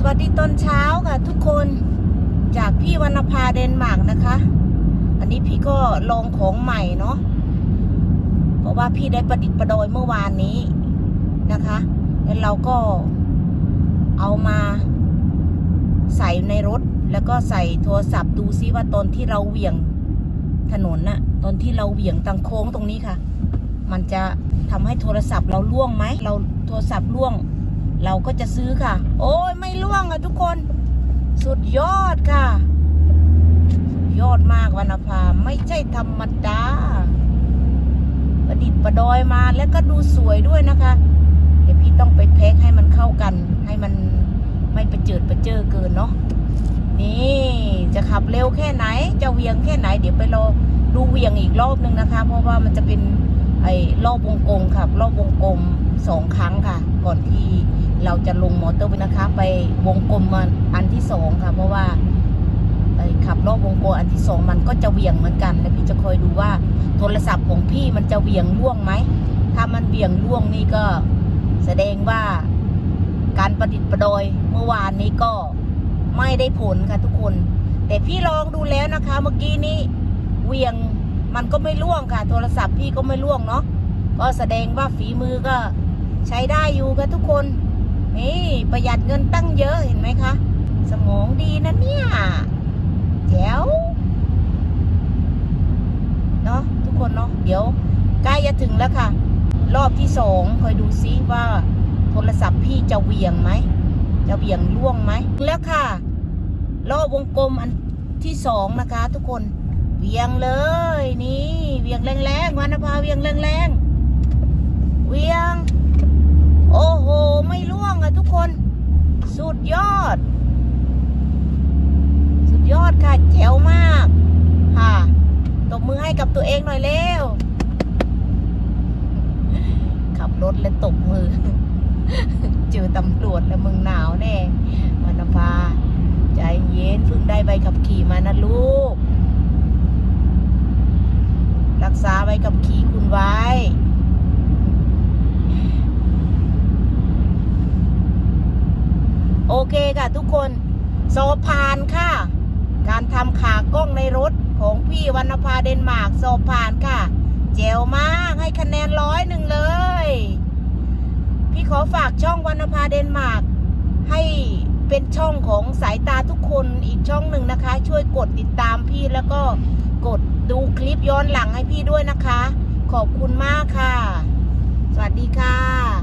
สวัสดีตอนเช้าค่ะ ทุกคนจากพี่วรรณภาเดนมาร์กนะคะ อันนี้พี่ก็ลองของใหม่เนาะเพราะว่าพี่ได้ประดิษฐ์ประดอยเมื่อวานนี้นะคะแล้วเราก็เอามาใส่ในรถ แล้วก็ใส่โทรศัพท์ดูซิว่าตอนที่เราเหวี่ยงถนนน่ะ ตอนที่เราเหวี่ยงตังโค้งตรงนี้ค่ะ มันจะทำให้โทรศัพท์เราล่วงไหมเราโทรศัพท์ล่วง เราก็จะซื้อค่ะ โอ้ยไม่ล่วงอะทุกคน สุดยอดค่ะ ยอดมากวรรณภาไม่ใช่ธรรมดาประดิษฐ์ประดอยมาแล้วก็ดูสวยด้วยนะคะ เดี๋ยวพี่ต้องไปแพ็คให้มันเข้ากัน ให้มันไม่ประเจิดประเจอเกินเนาะนี่จะขับเร็วแค่ไหน จะเวียงแค่ไหน เดี๋ยวไปรอดูเวียงอีกรอบนึงนะคะ เพราะว่ามันจะเป็น ไอ้รอบวงกลมค่ะรอบวงกลมสองครั้งค่ะ ก่อนที่เราจะลงมอเตอร์เวย์นะคะ ไปวงกลมมาอันที่สองค่ะ เพราะว่าไอ้ขับรอบวงกลมอันที่สองมันก็จะเวียงเหมือนกันแล้วพี่จะคอยดูว่าโทรศัพท์ของพี่มันจะเวียงล่วงไหมถ้ามันเวียงล่วงนี่ก็แสดงว่าการประดิษฐ์ประดอยเมื่อวานนี้ก็ไม่ได้ผลค่ะทุกคน แต่พี่ลองดูแล้วนะคะ เมื่อกี้นี้เวียง มันก็ไม่ล่วงค่ะ โทรศัพท์พี่ก็ไม่ล่วงเนาะก็แสดงว่าฝีมือก็ใช้ได้อยู่ค่ะทุกคน นี่ประหยัดเงินตั้งเยอะเห็นไหมคะ สมองดีนะเนี่ยแจ๋วเนาะทุกคนเนาะเดี๋ยวใกล้จะถึงแล้วค่ะ รอบที่สองคอยดูซิว่า โทรศัพท์พี่จะเวียงไหมจะเวียงล่วงไหมแล้วค่ะ รอบวงกลมอันที่สองนะคะ ทุกคน เวียงเลย นี่เวียงแรงๆวรรณภาเวียงแรงๆเวียง โอ้โห ไม่ล่วงอะทุกคน สุดยอด สุดยอดค่ะแจ๋วมาก ค่ะตบมือให้กับตัวเองหน่อยเร็วขับรถและตบมือ เจอตำรวจแล้วมึงหนาวแน่วรรณภาใจเย็นเพิ่งได้ใบขับขี่มานะลูกษาใบขับขี่คุณไว้ โอ เคค่ะทุกคนสอบผ่านค่ะ การทำขากล้องในรถของพี่วรรณภาเดนมาร์กสอบผ่านค่ะ เจ๋วมากให้คะแนนร้อยหนึ่งเลย พี่ขอฝากช่องวรรณภาเดนมาร์กให้เป็นช่องของสายตาทุกคนอีกช่องหนึ่งนะคะ ช่วยกดติดตามพี่แล้วก็กดดูคลิปย้อนหลังให้พี่ด้วยนะคะ ขอบคุณมากค่ะ สวัสดีค่ะ